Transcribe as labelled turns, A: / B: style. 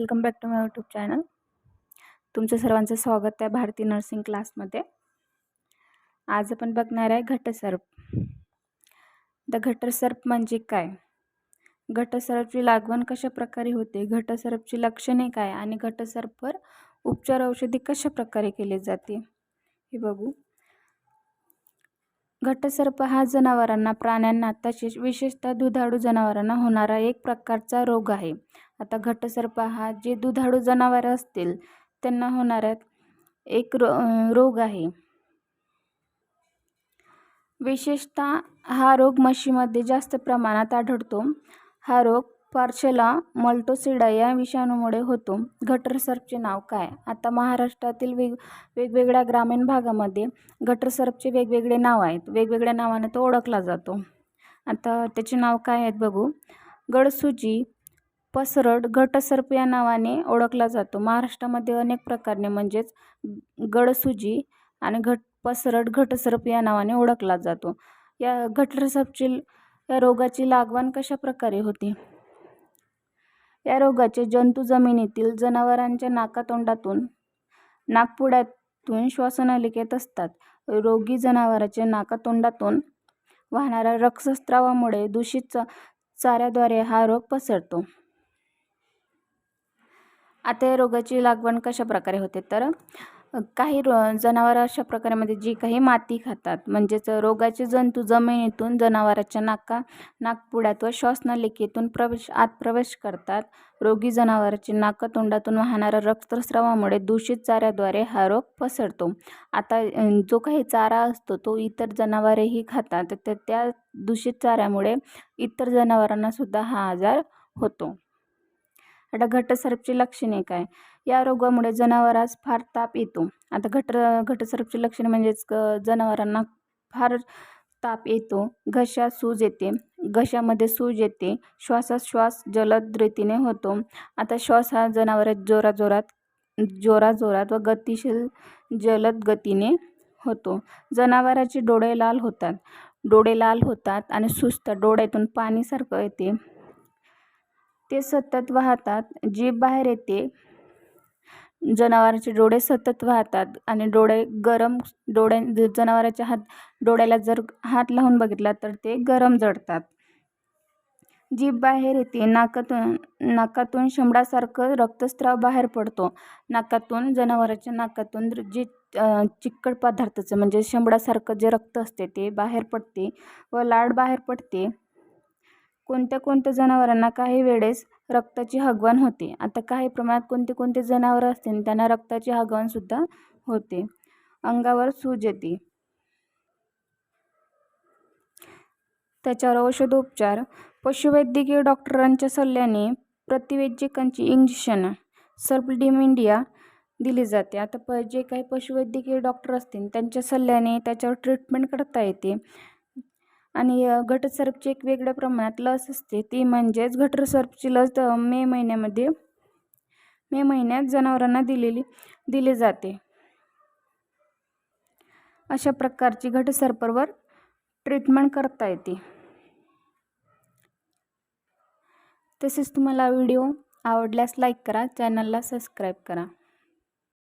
A: Welcome back to my YouTube channel. तुमचं सर्वांचं स्वागत आहे भारती नर्सिंग क्लासमध्ये. आज आपण बघणार आहे घटसर्प. द घटसर्प म्हणजे काय? घटसर्पची लागवण कशा प्रकारे होते? घटसर्पची लक्षणे काय आणि घटसर्पवर उपचार औषधी कशा प्रकारे केले जाते? हे बघू. घटसर्प हा जनावरांना प्राण्यांना तसेच विशेषतः दुधाळू जनावरांना होणारा एक प्रकारचा रोग आहे. आता घटसर्प हा जे दुधाळू जनावरं असतील त्यांना होणारा एक रो रोग आहे. विशेषतः हा रोग म्हशीमध्ये जास्त प्रमाणात आढळतो. हा रोग पार्शला मल्टोसिडा या विषाणूमुळे होतो. घटरसर्पचे नाव काय? आता महाराष्ट्रातील वेग वेगवेगळ्या ग्रामीण भागामध्ये घटरसर्पचे वेगवेगळे नाव आहेत. वेगवेगळ्या नावाने तो ओळखला जातो. आता त्याचे नाव काय आहेत बघू. गडसुजी पसरड घटसर्प या नावाने ओळखला जातो. महाराष्ट्रामध्ये अनेक प्रकारने म्हणजेच गडसुजी आणि घट पसरड घटसर्प या नावाने ओळखला जातो. या घटसर्पची या रोगाची लागवण कशा प्रकारे होते? या रोगाचे जंतू जमिनीतील जनावरांच्या नाकातोंडातून नागपुड्यातून श्वासनलिकेत असतात. रोगी जनावराच्या नाकातोंडातून वाहणाऱ्या रक्तस्त्रावामुळे दूषित चाऱ्याद्वारे हा रोग पसरतो. आता या रोगाची लागवण कशा प्रकारे होते? तर काही रो जनावरं अशा प्रकारामध्ये जी काही माती खातात म्हणजेच रोगाचे जंतू जमिनीतून जनावराच्या नाका नाकपुड्यात व श्वासनलिकेतून प्रवेश आत प्रवेश करतात. रोगी जनावराचे नाकतोंडातून वाहणाऱ्या रक्तस्रावामुळे दूषित चाऱ्याद्वारे हा रोग पसरतो. आता जो काही चारा असतो तो इतर जनावरेही खातात तर त्या दूषित चाऱ्यामुळे इतर जनावरांनासुद्धा हा आजार होतो. आता घटसर्पची लक्षणे काय? या रोगामुळे जनावरास फार ताप येतो. आता घट घटसर्पची लक्षणे म्हणजेच जनावरांना फार ताप येतो. घशा सूज येते. घशामध्ये सूज येते. श्वासा श्वास जलद रीतीने होतो. आता श्वास हा जनावरात जोराजोरात जोराजोरात व गतिशील जलद गतीने होतो. जनावराचे डोळे लाल होतात. डोळे लाल होतात आणि सुस्त डोळ्यातून पाणीसारखं येते. ते सतत वाहतात. जीभ बाहेर येते जनावराचे डोळे सतत वाहतात आणि डोळे गरम डोळे जनावराच्या हात डोळ्याला जर हात लावून बघितला तर ते गरम जळतात जीभ बाहेर येते नाकातून नाकातून शिंबडासारखं रक्तस्राव बाहेर पडतो. नाकातून जनावराच्या नाकातून जे चिकट पदार्थाचं म्हणजे शेंबडासारखं जे रक्त असते ते बाहेर पडते व लाळ बाहेर पडते. कोणत्या कोणत्या जनावरांना काही वेळेस रक्ताची हगवण होते? आता काही प्रमाणात कोणते कोणते जनावरं असतील त्यांना रक्ताची हगवणसुद्धा होते. अंगावर सूज येते. त्याच्यावर औषधोपचार पशुवैद्यकीय डॉक्टरांच्या सल्ल्याने प्रतिवैद्यकांची इंजेक्शन सर्पडिमिंडिया दिली जाते. आता प जे काही पशुवैद्यकीय डॉक्टर असतील त्यांच्या सल्ल्याने त्याच्यावर ट्रीटमेंट करता येते. आणि घटसर्पची एक वेगळ्या प्रमाणात लस असते. ती म्हणजेच घटसर्पची लस मे महिन्यामध्ये मे महिन्यात जनावरांना दिलेली दिली जाते. अशा प्रकारची घटसर्पवर ट्रीटमेंट करता येते. तसेच तुम्हाला व्हिडिओ आवडल्यास लाईक करा चॅनलला सबस्क्राईब करा.